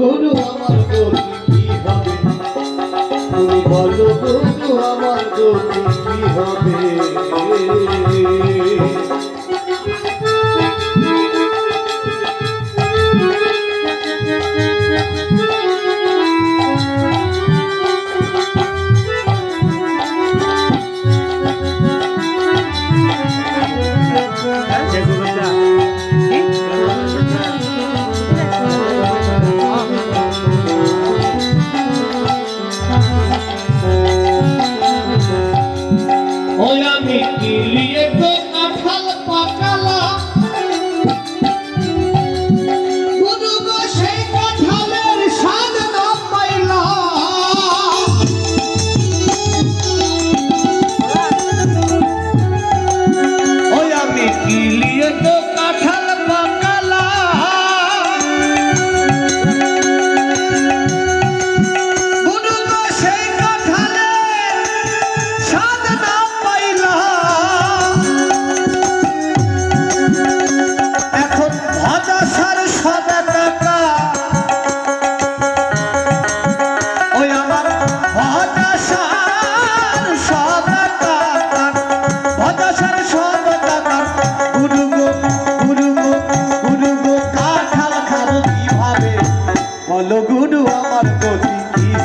গুরু আমার গতি কি হবে? তুমি বলো গুরু আমার গতি কি হবে?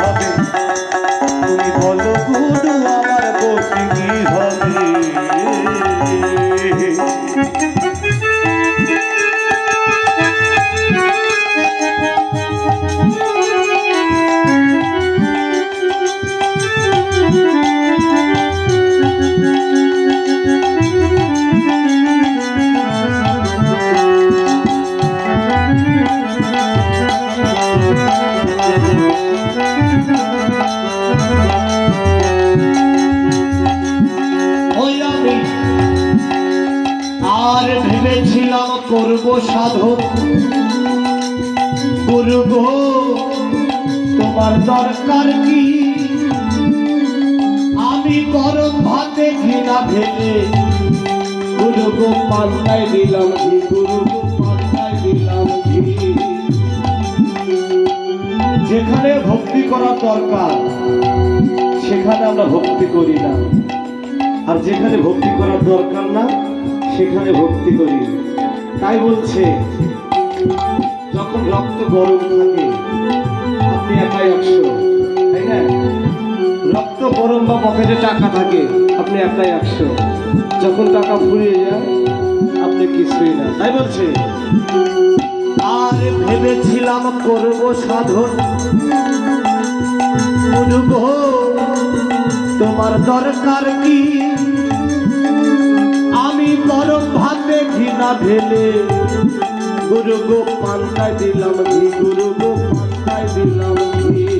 হবে তুমি বলো গুরু আমার গতি কি হবে করব সাধন করব, তোমার দরকার কি? আমি গরম ভাতে ঘৃণা ভেবে গুরু গো পাল্টাই দিলাম গুরু গো পাল্টাই দিলাম ঘি। যেখানে ভক্তি করা দরকার, সেখানে আমরা ভক্তি করি না। আর যেখানে ভক্তি করার দরকার না, সেখানে ভক্তি করি তাই বলছে, যখন রক্ত গরম থাকে, আপনি একাই একশো। তাই না? রক্ত গরম বা পকেটে টাকা থাকে, আপনি একাই একশো। যখন টাকা ফুরিয়ে যায়, আপনি কিছুই না। তাই বলছে, আর ভেবেছিলাম করব সাধন। তোমার দরকার কি? গরম ভাতে ঘৃণা ঢেলে। গুরু গো পান্তায় দিলাম ঘি গুরু গো পান্তায় দিলাম ঘি।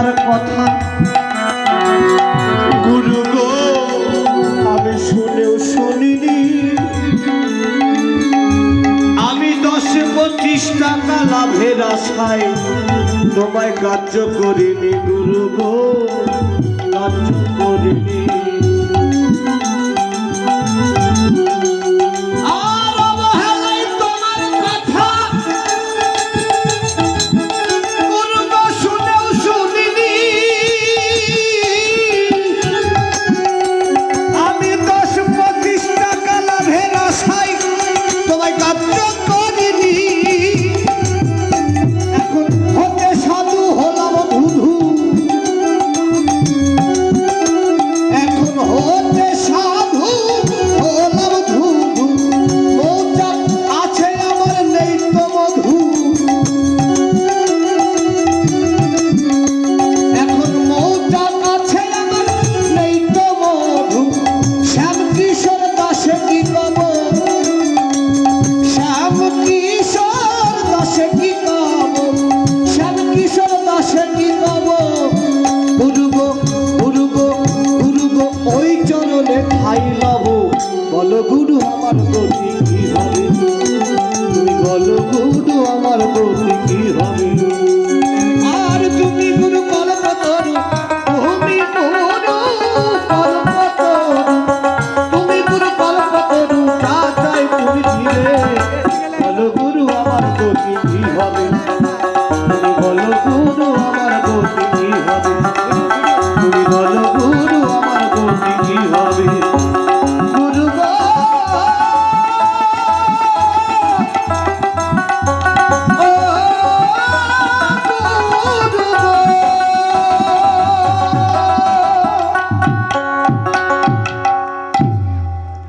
তোমার কথা। গুরু গো, আমি শুনেও শুনিনি। আমি দশ পঁচিশ টাকা লাভের আশায় তোমায় কার্য করিনি, গুরু গো, কার্য করিনি।